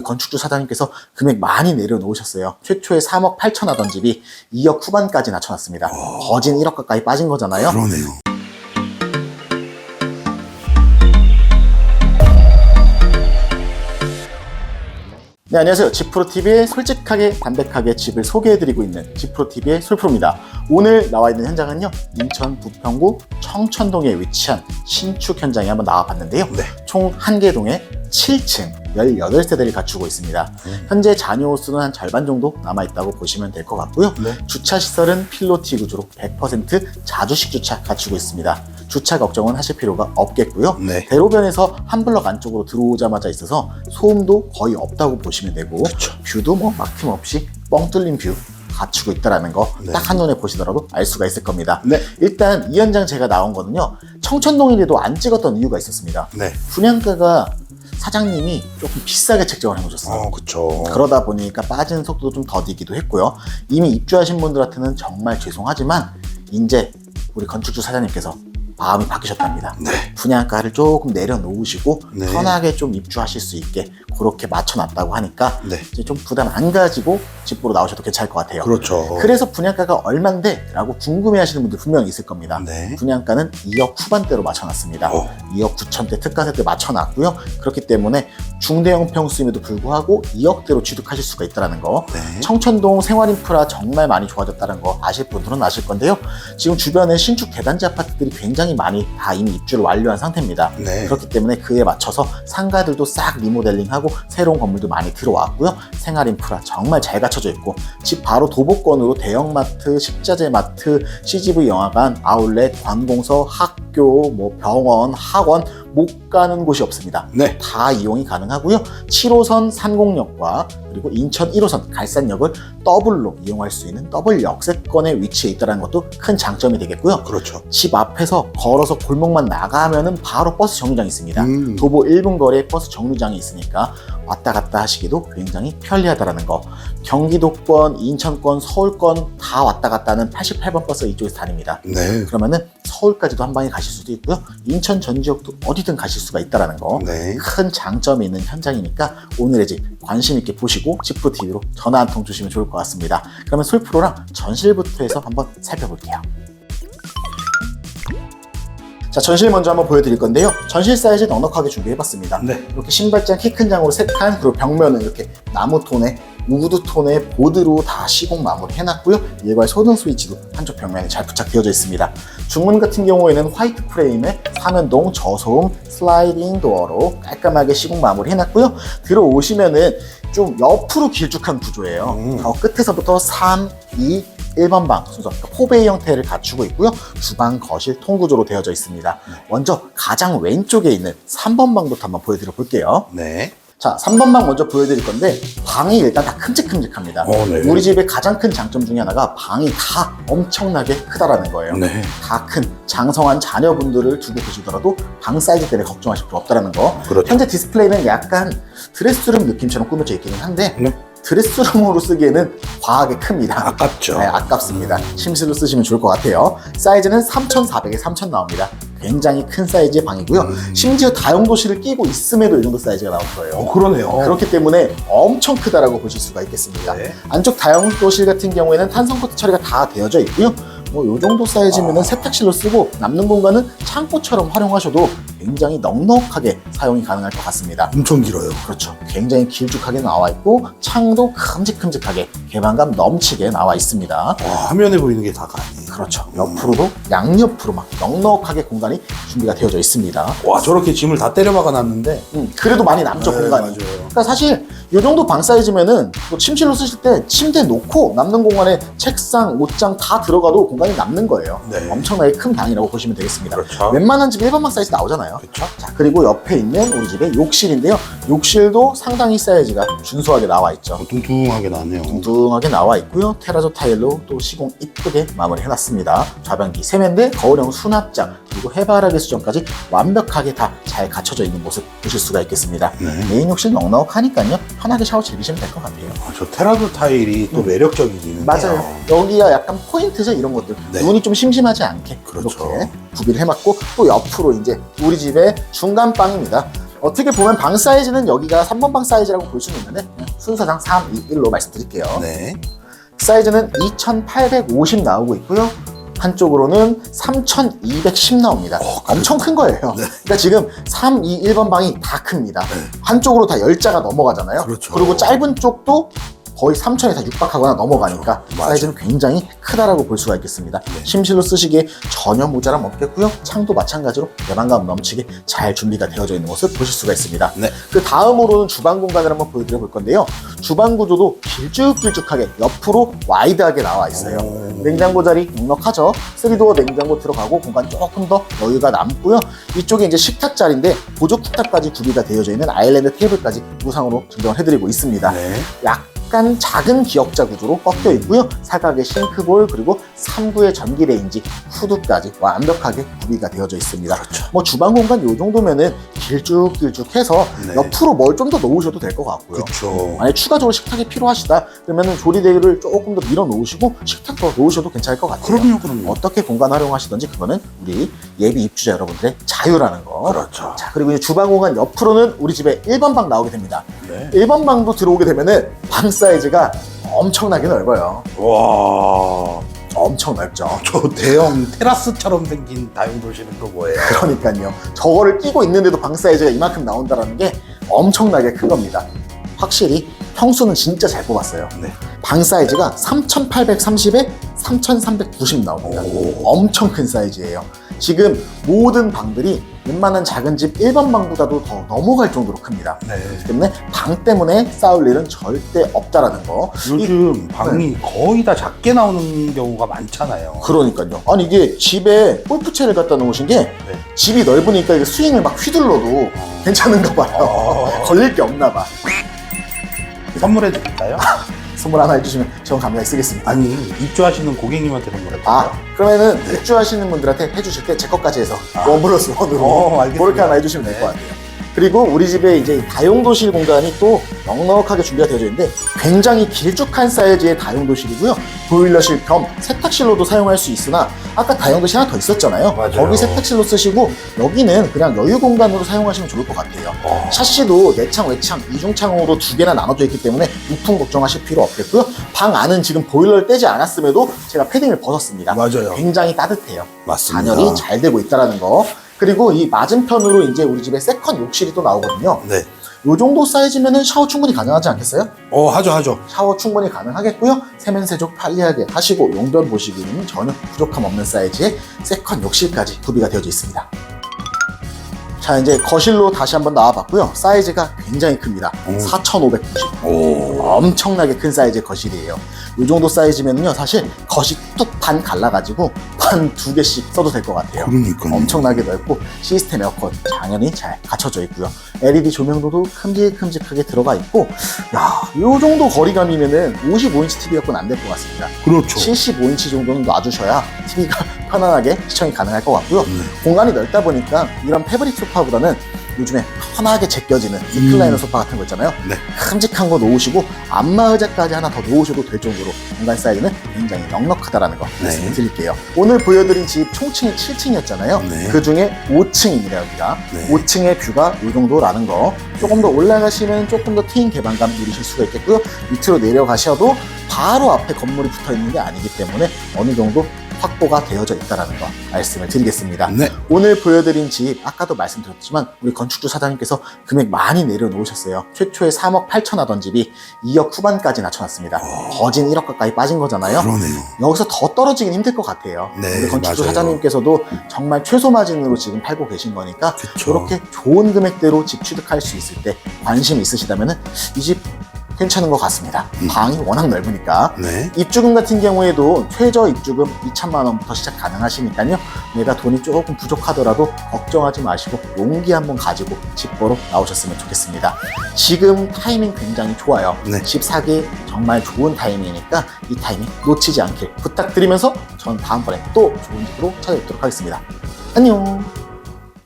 우리 건축주 사장님께서 금액 많이 내려놓으셨어요. 최초에 3억 8천 하던 집이 2억 후반까지 낮춰놨습니다. 거진 1억 가까이 빠진 거잖아요. 그러네요. 네, 안녕하세요. 지프로TV의 솔직하게 담백하게 집을 소개해드리고 있는 지프로TV의 솔프로입니다. 오늘 나와 있는 현장은요, 인천 부평구 청천동에 위치한 신축 현장에 한번 나와봤는데요. 네. 총 한 개 동에 7층 18세대를 갖추고 있습니다. 음. 현재 잔여 호수는 한 절반 정도 남아있다고 보시면 될 것 같고요. 네. 주차 시설은 필로티 구조로 100% 자주식 주차 갖추고 있습니다. 주차 걱정은 하실 필요가 없겠고요. 네. 대로변에서 한 블럭 안쪽으로 들어오자마자 있어서 소음도 거의 없다고 보시면 되고 그쵸. 뷰도 뭐 막힘없이 뻥 뚫린 뷰 갖추고 있다라는 거 네. 딱 한눈에 보시더라도 알 수가 있을 겁니다. 네. 일단 이 현장 제가 나온 거는요. 청천동인데도 안 찍었던 이유가 있었습니다. 네. 분양가가 사장님이 조금 비싸게 책정을 해놓으셨어요. 어, 그쵸. 그러다 보니까 빠지는 속도도 좀 더디기도 했고요. 이미 입주하신 분들한테는 정말 죄송하지만 이제 우리 건축주 사장님께서 마음이 바뀌셨답니다. 네. 분양가를 조금 내려놓으시고 네. 편하게 좀 입주하실 수 있게 그렇게 맞춰놨다고 하니까 네. 이제 좀 부담 안 가지고 집 보러 나오셔도 괜찮을 것 같아요. 그렇죠. 그래서 분양가가 얼만데? 라고 궁금해하시는 분들 분명히 있을 겁니다. 네. 분양가는 2억 후반대로 맞춰놨습니다. 어. 2억 9천대 특가세대 맞춰놨고요. 그렇기 때문에 중대형 평수임에도 불구하고 2억대로 취득하실 수가 있다는 거. 네. 청천동 생활인프라 정말 많이 좋아졌다는 거 아실 분들은 아실 건데요. 지금 주변에 신축 대단지 아파트들이 굉장히 많이 다 이미 입주를 완료한 상태입니다. 네. 그렇기 때문에 그에 맞춰서 상가들도 싹 리모델링하고 새로운 건물도 많이 들어왔고요. 생활 인프라 정말 잘 갖춰져 있고 집 바로 도보권으로 대형마트, 식자재 마트, CGV 영화관, 아울렛, 관공서, 학교, 뭐 병원, 학원 못 가는 곳이 없습니다. 네. 다 이용이 가능하고요. 7호선 산곡역과 그리고 인천 1호선 갈산역을 더블로 이용할 수 있는 더블 역세권에 위치해 있다는 것도 큰 장점이 되겠고요. 그렇죠. 집 앞에서 걸어서 골목만 나가면은 바로 버스 정류장이 있습니다. 음. 도보 1분 거리에 버스 정류장이 있으니까 왔다 갔다 하시기도 굉장히 편리하다라는 거. 경기도권, 인천권, 서울권 다 왔다 갔다 하는 88번 버스가 이쪽에서 다닙니다. 네. 그러면은 서울까지도 한 방에 가실 수도 있고요. 인천 전 지역도 어디든 가실 수가 있다라는 거. 네. 큰 장점이 있는 현장이니까 오늘의 집 관심 있게 보시고 지프로 TV로 전화 한 통 주시면 좋을 것 같습니다. 그러면 솔프로랑 전실부터 해서 한번 살펴볼게요. 자, 전실 먼저 한번 보여드릴 건데요. 전실 사이즈 넉넉하게 준비해봤습니다. 네. 이렇게 신발장 키 큰 장으로 세 칸, 그리고 벽면은 이렇게 나무 톤에 우드 톤의 보드로 다 시공 마무리 해놨고요. 일괄 소등 스위치도 한쪽 벽면에 잘 부착되어져 있습니다. 중문 같은 경우에는 화이트 프레임에 사면동 저소음 슬라이딩 도어로 깔끔하게 시공 마무리 해놨고요. 들어오시면은 좀 옆으로 길쭉한 구조예요. 음. 저 끝에서부터 3, 2, 1번 방 순서 그러니까 포베이 형태를 갖추고 있고요. 주방, 거실, 통구조로 되어져 있습니다. 먼저 가장 왼쪽에 있는 3번 방부터 한번 보여드려 볼게요. 네. 자, 3번 방 먼저 보여드릴 건데 방이 일단 다 큼직큼직합니다. 어, 네. 우리 집의 가장 큰 장점 중에 하나가 방이 다 엄청나게 크다라는 거예요. 네. 다 큰 장성한 자녀분들을 두고 계시더라도 방 사이즈 때문에 걱정하실 필요 없다라는 거. 그렇죠. 현재 디스플레이는 약간 드레스룸 느낌처럼 꾸며져 있기는 한데 네. 드레스룸으로 쓰기에는 과하게 큽니다. 아깝죠. 네, 아깝습니다. 침실로 쓰시면 좋을 것 같아요. 사이즈는 3,400에 3,000 나옵니다. 굉장히 큰 사이즈의 방이고요. 음. 심지어 다용도실을 끼고 있음에도 이 정도 사이즈가 나올 거예요. 어, 그러네요. 그렇기 때문에 엄청 크다라고 보실 수가 있겠습니다. 네. 안쪽 다용도실 같은 경우에는 탄성 코트 처리가 다 되어져 있고요. 뭐 요 정도 사이즈면은 아. 세탁실로 쓰고 남는 공간은 창고처럼 활용하셔도 굉장히 넉넉하게 사용이 가능할 것 같습니다. 엄청 길어요. 그렇죠. 굉장히 길쭉하게 나와 있고 창도 큼직큼직하게 개방감 넘치게 나와 있습니다. 와, 화면에 보이는 게 다가 아니에요. 그렇죠. 옆으로도 양옆으로 막 넉넉하게 공간이 준비가 되어져 있습니다. 와, 저렇게 짐을 다 때려 박아 놨는데. 음, 그래도 많이 남죠 네, 공간이. 맞아요. 그러니까 사실 이 정도 방 사이즈면은 뭐 침실로 쓰실 때 침대 놓고 남는 공간에 책상, 옷장 다 들어가도 공간이 남는 거예요. 네. 엄청나게 큰 방이라고 보시면 되겠습니다. 그렇죠. 웬만한 집 1번방 사이즈 나오잖아요. 그렇죠. 자 그리고 옆에 있는 우리 집의 욕실인데요. 욕실도 상당히 사이즈가 준수하게 나와 있죠. 어, 뚱뚱하게 나네요. 둥둥하게 나와 있고요. 테라조 타일로 또 시공 이쁘게 마무리해놨습니다. 좌변기 세면대, 거울형 수납장, 그리고 해바라기 수정까지 완벽하게 다 잘 갖춰져 있는 모습 보실 수가 있겠습니다. 네. 메인 욕실 넉넉하니까요. 편하게 샤워 즐기시면 될 것 같아요. 아, 저 테라조 타일이 또 매력적이기는 음. 맞아요. 해요. 여기가 약간 포인트죠, 이런 것들. 네. 눈이 좀 심심하지 않게 그렇죠. 이렇게 구비를 해놨고 또 옆으로 이제 우리 집의 중간 방입니다. 어떻게 보면 방 사이즈는 여기가 3번 방 사이즈라고 볼 수는 있는데 그냥 순서상 3, 2, 1로 말씀드릴게요. 네. 사이즈는 2850 나오고 있고요. 한쪽으로는 3210 나옵니다. 엄청 큰 거예요. 그러니까 지금 3, 2, 1번 방이 다 큽니다. 한쪽으로 다 열자가 넘어가잖아요. 그렇죠. 리고 짧은 쪽도 거의 3천에 다 육박하거나 넘어가니까 맞아. 사이즈는 굉장히 크다라고 볼 수가 있겠습니다. 심실로 쓰시기에 전혀 모자람 없겠고요. 창도 마찬가지로 개방감 넘치게 잘 준비가 되어져 있는 것을 보실 수가 있습니다. 네. 그 다음으로는 주방 공간을 한번 보여드려 볼 건데요. 주방 구조도 길쭉길쭉하게 옆으로 와이드하게 나와 있어요. 오. 냉장고 자리 넉넉하죠. 3도어 냉장고 들어가고 공간 조금 더 여유가 남고요. 이쪽에 이제 식탁 자리인데 보조 쿡탑까지 구비가 되어져 있는 아일랜드 테이블까지 무상으로 증정을 해드리고 있습니다. 네. 약 간 작은 기역자 구조로 꺾여 있고요. 사각의 싱크볼 그리고 3구의 전기 레인지 후드까지 완벽하게 구비가 되어져 있습니다. 그렇죠. 뭐 주방 공간 요 정도면은 길쭉길쭉해서 네. 옆으로 뭘 좀더 놓으셔도 될 것 같고요. 그렇죠. 만약 추가적으로 식탁이 필요하시다 그러면은 조리대를 조금 더 밀어 놓으시고 식탁 더 놓으셔도 괜찮을 것 같아요. 그럼요, 그럼요. 어떻게 공간 활용하시던지 그거는 우리 예비 입주자 여러분들의 자유라는 거. 그렇죠. 자 그리고 이제 주방 공간 옆으로는 우리 집에 1번 방 나오게 됩니다. 네. 1번 방도 들어오게 되면은 방 사이즈가 엄청나게 넓어요. 와. 엄청 넓죠. 저 대형 테라스처럼 생긴 다용도실은 또 뭐예요? 그러니까요. 저거를 끼고 있는데도 방 사이즈가 이만큼 나온다는 게 엄청나게 큰 겁니다. 확실히 평수는 진짜 잘 뽑았어요. 네. 방 사이즈가 3830에 3390 나옵니다. 오. 엄청 큰 사이즈예요. 지금 모든 방들이 웬만한 작은 집 1번 방보다도 더 넘어갈 정도로 큽니다. 네. 그렇기 때문에 방 때문에 싸울 일은 절대 없다라는 거. 요즘 방이 거의 다 작게 나오는 경우가 많잖아요. 그러니까요. 아니 이게 집에 골프채를 갖다 놓으신 게 네. 집이 넓으니까 이게 스윙을 막 휘둘러도 괜찮은가 봐요. 어. 걸릴 게 없나 봐. 선물해 드릴까요? 선물 하나 해주시면 전 감사히 쓰겠습니다. 아니 입주하시는 고객님한테 선물해 드릴까요? 아 그러면은 입주하시는 분들한테 해주실 때 제 것까지 해서 원 플러스 원으로 어, 알겠습니다. 그렇게 하나 해주시면 될 것 같아요. 그리고 우리 집에 이제 다용도실 공간이 또 넉넉하게 준비가 되어져 있는데 굉장히 길쭉한 사이즈의 다용도실이고요. 보일러실 겸 세탁실로도 사용할 수 있으나 아까 다용도실 하나 더 있었잖아요. 맞아요. 거기 세탁실로 쓰시고 여기는 그냥 여유 공간으로 사용하시면 좋을 것 같아요. 어. 샤시도 내창, 외창, 이중창으로 두 개나 나눠져 있기 때문에 우풍 걱정하실 필요 없겠고요. 방 안은 지금 보일러를 떼지 않았음에도 제가 패딩을 벗었습니다. 맞아요. 굉장히 따뜻해요. 맞습니다. 단열이 잘 되고 있다는 거. 그리고 이 맞은편으로 이제 우리 집에 세컨 욕실이 또 나오거든요. 네. 요 정도 사이즈면은 샤워 충분히 가능하지 않겠어요? 어 하죠 하죠. 샤워 충분히 가능하겠고요. 세면 세족 편리하게 하시고 용변 보시기에는 전혀 부족함 없는 사이즈의 세컨 욕실까지 구비가 되어져 있습니다. 자 이제 거실로 다시 한번 나와봤고요. 사이즈가 굉장히 큽니다. 오. 4,590. 오. 엄청나게 큰 사이즈의 거실이에요. 이 정도 사이즈면요, 사실 거실 뚝 반 갈라가지고 반두 개씩 써도 될 것 같아요. 그러니까. 엄청나게 넓고 시스템 에어컨 당연히 잘 갖춰져 있고요. LED 조명도도 큼직큼직하게 들어가 있고, 야, 이 정도 거리감이면은 55인치 TV였건 안 될 것 같습니다. 그렇죠. 75인치 정도는 놔주셔야 TV가 편안하게 시청이 가능할 것 같고요. 네. 공간이 넓다 보니까 이런 패브릭 소파보다는 요즘에 편하게 제껴지는 리클라이너 소파 같은 거 있잖아요. 네. 큼직한 거 놓으시고 안마 의자까지 하나 더 놓으셔도 될 정도로 공간 사이즈는 굉장히 넉넉하다라는 거 네. 말씀을 드릴게요. 오늘 보여드린 집 총층이 7층이었잖아요. 네. 그 중에 5층입니다 여기가. 네. 5층의 뷰가 이 정도라는 거. 조금 더 올라가시면 조금 더 트인 개방감 누리실 수가 있겠고요. 밑으로 내려가셔도 바로 앞에 건물이 붙어 있는 게 아니기 때문에 어느 정도 확보가 되어져 있다는 거 말씀을 드리겠습니다. 네. 오늘 보여드린 집 아까도 말씀드렸지만 우리 건축주 사장님께서 금액 많이 내려놓으셨어요. 최초에 3억 8천 하던 집이 2억 후반까지 낮춰놨습니다. 거진 1억 가까이 빠진 거잖아요. 그러네요. 여기서 더 떨어지긴 힘들 것 같아요. 네, 우리 건축주 맞아요. 사장님께서도 정말 최소 마진으로 지금 팔고 계신 거니까 그쵸. 이렇게 좋은 금액대로 집 취득할 수 있을 때 관심 있으시다면 이 집 괜찮은 것 같습니다. 음. 방이 워낙 넓으니까 네. 입주금 같은 경우에도 최저 입주금 2천만 원부터 시작 가능하시니까요. 내가 돈이 조금 부족하더라도 걱정하지 마시고 용기 한번 가지고 집 보러 나오셨으면 좋겠습니다. 지금 타이밍 굉장히 좋아요. 네. 집 사기 정말 좋은 타이밍이니까 이 타이밍 놓치지 않길 부탁드리면서 전 다음번에 또 좋은 집으로 찾아뵙도록 하겠습니다. 안녕.